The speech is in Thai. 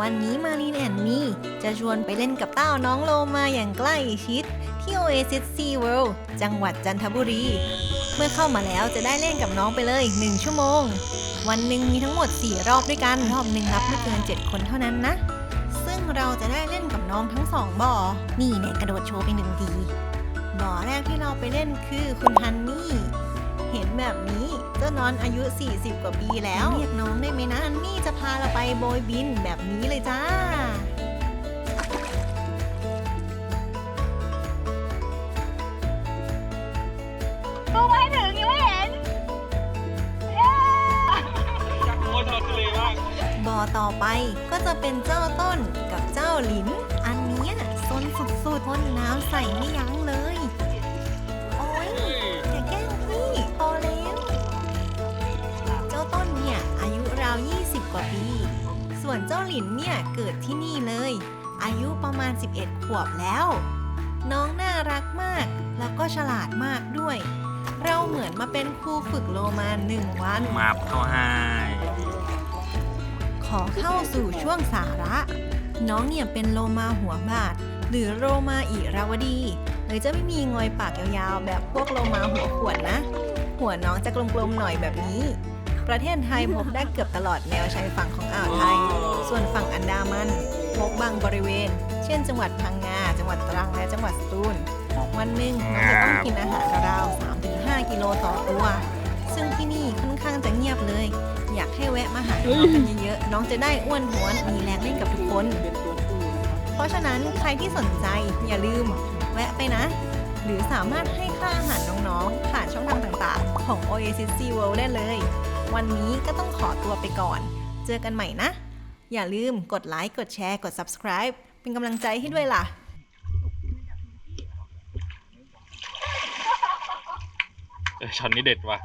วันนี้มารีนแอนมี่จะชวนไปเล่นกับเต้าน้องโลมาอย่างใกล้ชิด ที่ Oasis Sea World จังหวัดจันทบุรี เมื่อเข้ามาแล้วจะได้เล่นกับน้องไปเลย 1 ชั่วโมง วันหนึ่งมีทั้งหมด 4 รอบด้วยกัน รอบหนึ่งรับไม่เกิน 7 คนเท่านั้นนะ ซึ่งเราจะได้เล่นกับน้องทั้งสองบ่อ นี่เนี่ยกระโดดโชว์ไปหนึ่งทีบ่อแรกที่เราไปเล่นคือคุณฮันนี่ แบบนี้เจ้าน้อนอายุ 40 กว่าปีแล้ว เรียกน้องได้ไหมนะฮันนี่จะพาเราไปโบยบินแบบนี้เลยจ้าดูมาให้ถึงยังไม่เห็น เย้โอ้ยทอดทะเลมาก บ่อต่อไปก็จะเป็นเจ้าต้นกับเจ้าหลิน อันเนี้ยซนสุดๆพ่นน้ำใส่ไม่ยั้งเลย วนเจ้าหลินเนี่ยเกิดที่นี่เลย อายุประมาณ 11 ขวบแล้ว น้องน่ารักมากแล้วก็ฉลาดมากด้วย เราเหมือนมาเป็นครูฝึกโลมาหนึ่งวัน มาบเข้าให้ขอเข้าสู่ช่วงสาระ น้องเนี่ยเป็นโลมาหัวบาดหรือโลมาอิราวดี เลยจะไม่มีงอยปากยาวๆ แบบพวกโลมาหัวขวดนะ หัวน้องจะกลมๆหน่อยแบบนี้ ประเทศไทยพบได้เกือบตลอดแนวชายฝั่งของอ่าวไทย ส่วนฝั่งอันดามันพบบางบริเวณ เช่น จังหวัดพังงา จังหวัดตรัง และจังหวัดสตูล วันหนึ่งน้องจะต้องกินอาหารราวๆ3-5 กิโลต่อตัว ซึ่งที่นี่ค่อนข้างจะเงียบเลย อยากให้แวะมาหาน้องกันเยอะๆ น้องจะได้อ้วนท้วน มีแรงเล่นกับทุกคน เพราะฉะนั้นใครที่สนใจอย่าลืม แวะไปนะ หรือสามารถให้ค่าอาหารน้องๆ ผ่านช่องทางต่างๆ ของ Oasis Sea World ได้เลย วันนี้ก็ต้องขอตัวไปก่อน เจอกันใหม่นะ อย่าลืมกดไลค์กดแชร์กด subscribe เป็นกำลังใจให้ด้วยล่ะเออช็อตนี้เด็ดว่ะ